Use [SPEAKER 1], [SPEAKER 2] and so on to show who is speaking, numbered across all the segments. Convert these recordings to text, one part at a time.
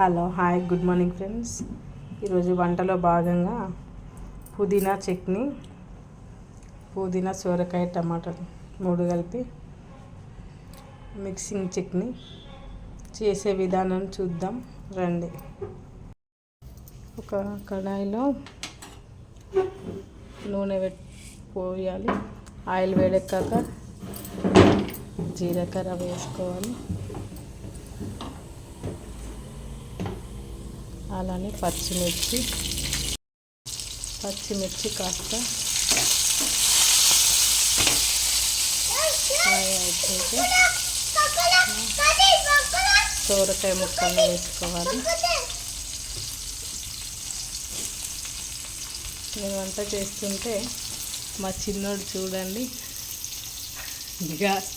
[SPEAKER 1] Hello hi good morning friends. ఈరోజు వంటలో భాగంగా పుదీనా చట్నీ పుదీనా సోరకాయ టమాటాలు మూడు కలిపి మిక్సింగ్ చట్నీ చేసే విధానం చూద్దాం రండి. ఒక కడాయిలో నూనె పోయాలి. ఆయిల్ వేడెక్కాక జీలకర్ర వేసుకోవాలి. అలానే పచ్చిమిర్చి పచ్చిమిర్చి కాస్త సోరకాయ ముక్కలు వేసుకోవాలి. నేను వంట చేస్తుంటే మా చిన్నోడు చూడండి. గ్యాస్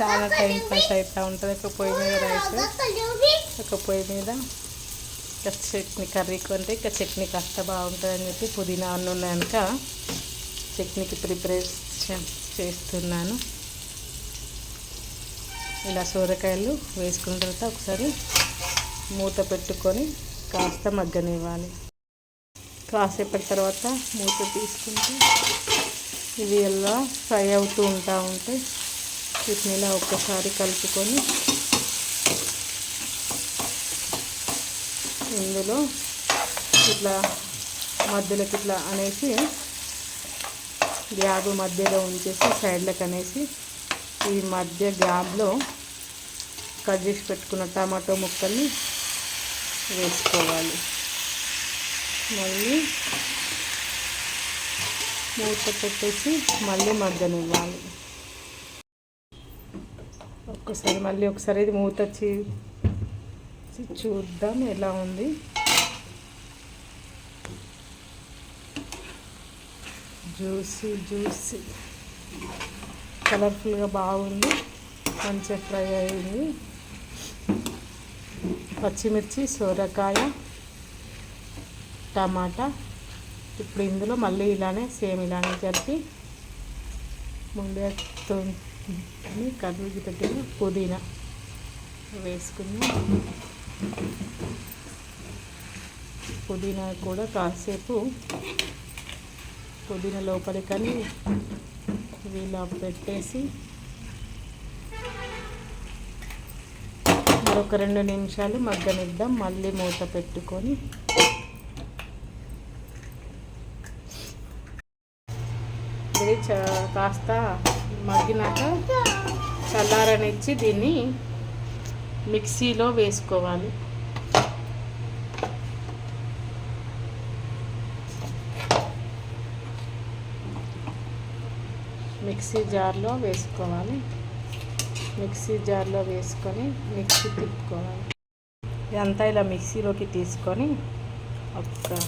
[SPEAKER 1] చాలా టైం పాస్ అవుతూ ఉంటుంది. ఒక పొయ్యి మీద రైస్ ఒక పొయ్యి మీద ఇంకా చట్నీ కర్రీ కొంటే ఇంకా చట్నీ కాస్త బాగుంటుంది అని చెప్పి పుదీనా అన్న ఉన్నాక చట్నీకి ప్రిపరేషన్ చేస్తున్నాను. ఇలా సోరకాయలు వేసుకున్న తర్వాత ఒకసారి మూత పెట్టుకొని కాస్త మగ్గనివ్వాలి. కాసేపటి తర్వాత మూత తీసుకుంటే ఇవి ఎలా ఫ్రై అవుతూ ఉంటా ఉంటే వీటిని ఒక్కసారి కలుపుకొని ఇందులో ఇట్లా మధ్యలోకి ఇట్లా అనేసి గ్యాబ్ మధ్యలో ఉంచేసి సైడ్లకు అనేసి ఈ మధ్య గ్యాబ్లో కట్ చేసి పెట్టుకున్న టమాటో ముక్కల్ని వేసుకోవాలి. మళ్ళీ మూత పెట్టేసి మళ్ళీ మగ్గనివ్వాలి ఒక్కసారి మళ్ళీ ఒకసారి ఇది మూత వచ్చి చూద్దాం ఎలా ఉంది. Juicy juicy. కలర్ఫుల్గా బాగుంది. మంచిగా ఫ్రై అయింది. పచ్చిమిర్చి సోరకాయ టమాటా. ఇప్పుడు ఇందులో మళ్ళీ ఇలానే సేమ్ ఇలానే కలిపి ముందే కర్రీకి పెట్టిన పుదీనా వేసుకుని పుదీనా కూడా కాసేపు పుదీనా లోపలికని ఇలా పెట్టేసి మరొక రెండు నిమిషాలు మగ్గనిద్దాం. మళ్ళీ మూత పెట్టుకొని ఇది కాస్త మగ్గినాక చల్లారనిచ్చి దీన్ని మిక్సీలో వేసుకోవాలి. మిక్సీ జార్లో వేసుకోవాలి. మిక్సీ జార్లో వేసుకొని మిక్సీ తిప్పుకోవాలి. ఇదంతా ఇలా మిక్సీలోకి తీసుకొని ఒక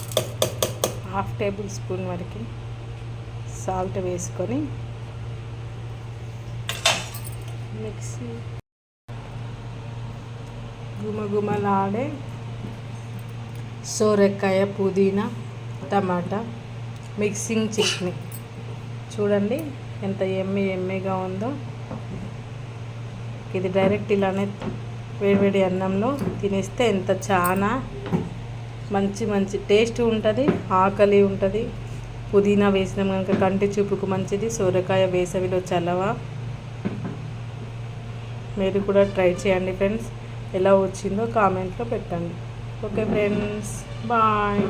[SPEAKER 1] హాఫ్ టేబుల్ స్పూన్ వరకు సాల్ట్ వేసుకొని మిక్సీ గుమగుమలాడే సోరకాయ పుదీనా టమాటా మిక్సింగ్ చట్నీ. చూడండి ఎంత ఎమ్మె ఎమ్మెగా ఉందో. ఇది డైరెక్ట్ ఇలానే వేడివేడి అన్నంలో తినేస్తే ఎంత చాలా మంచి మంచి టేస్ట్ ఉంటుంది ఆకలి ఉంటుంది. పుదీనా వేసినాం కనుక కంటి చూపుకు మంచిది సోరకాయ వేసవిలో చల్లవ? మీరు కూడా ట్రై చేయండి ఫ్రెండ్స్. ఎలా వచ్చిందో కామెంట్లో పెట్టండి. Okay friends bye.